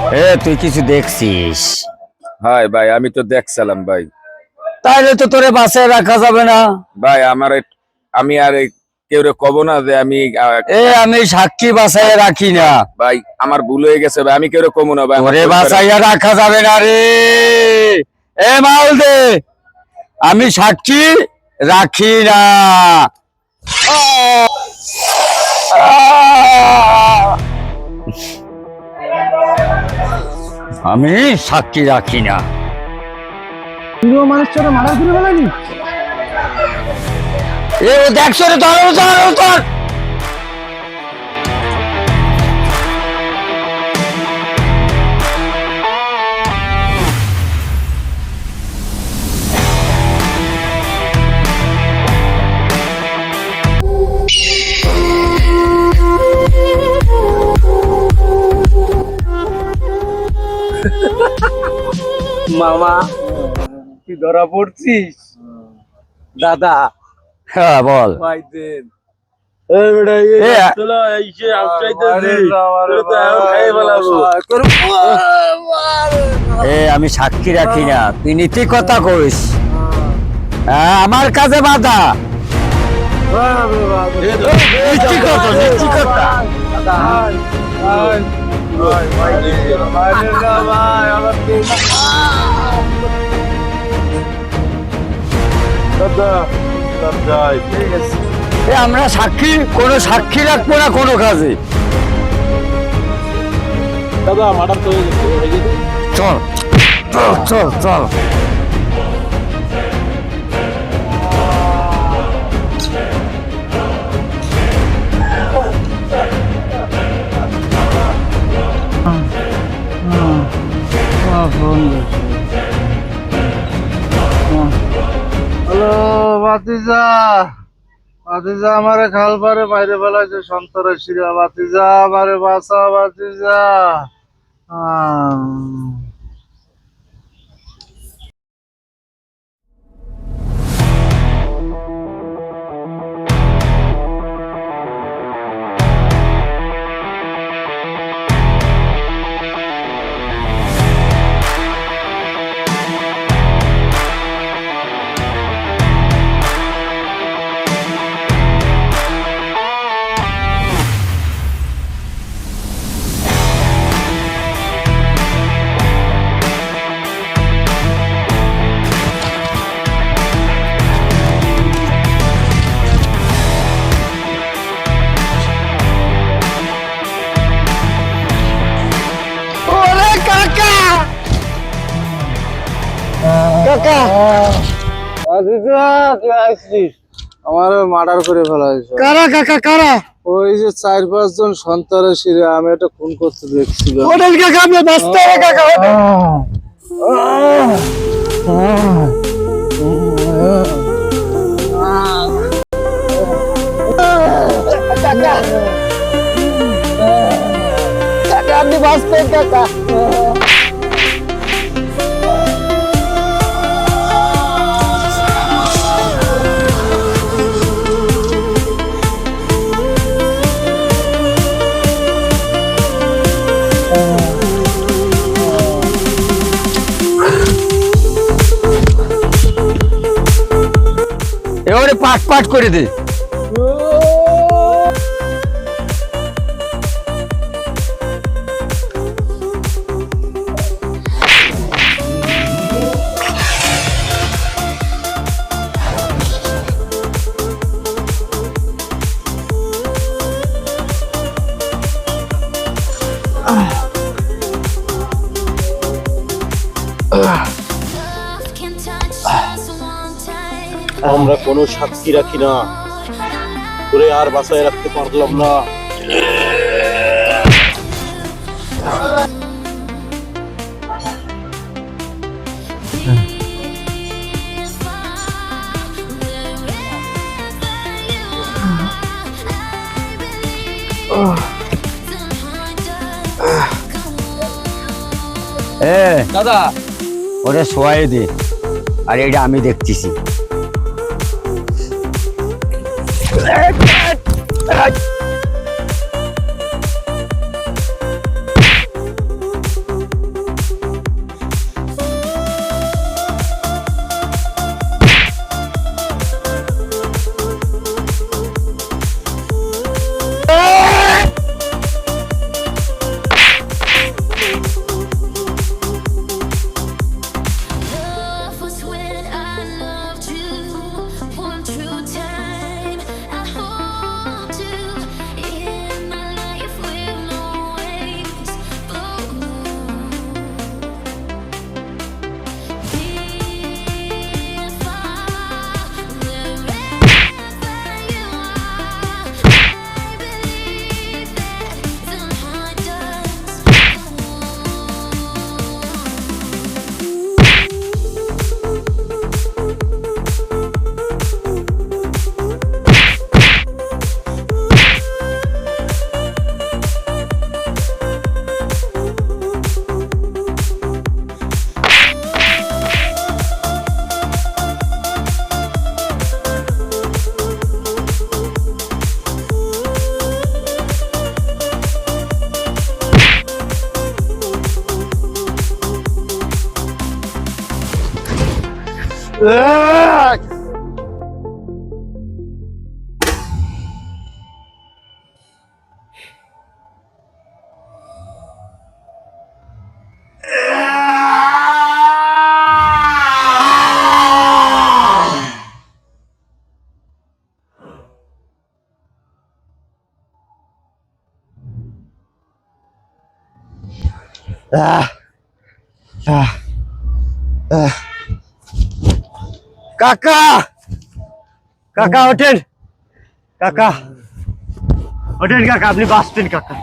এ তুই কিছু দেখছিস? হাই ভাই আমি তো দেখছিলাম ভাই। তাইলে তো তোরে বাসায় রাখা যাবে না। ভাই আমার আমি আর কেউ কব না যে আমি এ আমি সাক্ষী বাসায় রাখি না। ভাই আমার ভুল হয়ে গেছে ভাই আমি কেউ কমু না ভাই করে- বাসাইয়া রাখা যাবে না রে। এ মাল দে। আমি সাক্ষী রাখি না। আমি সাক্ষী রাখি না। প্রিয় মানুষটা মারা করে ফেলানি? এ দেখছ রে ধরো ধর ধর মামা তুই ধরা পড়ছিস? দাদা। হ্যাঁ বল। ভাইদের। এ, এ আমি সাক্ষী রাখি না। তুই নীতি কথা কইস। হ্যাঁ, আমার কাছে বাধা। নীতি কথা নীতি কথা। আমরা সাক্ষী কোনো সাক্ষী রাখব না কোনো কাজে। দাদা মার্ডার তো চল। চল চল চল। হ্যালো বাতিজা বাতিজা আমারে খাল পারে, বাইরে বেলাইছে সন্তরের শিরা। বাতিজা আমারে বাসা বাতিজা আহ। আমারে মার্ডার করে ফেলা হয়েছে কারা কাকা কারা? ওই যে চার পাঁচ জন আমি এটা খুন করতে কাকা আপনি ব্যস্ত হবে কাকা কাকা আপনি বাঁচবেন কাকা। পাট পাট করে দে। আমরা কোনো সাক্ষী রাখি না। করে আর বাসায় রাখতে পারলাম না। এ দাদা। ওরে শোয়াই দে। আর এটা আমি দেখতেছি। Ah. Ah. Ah. কাকা কাকা ওঠেন কাকা ওঠেন কাকা আপনি বাঁচতেন কাকা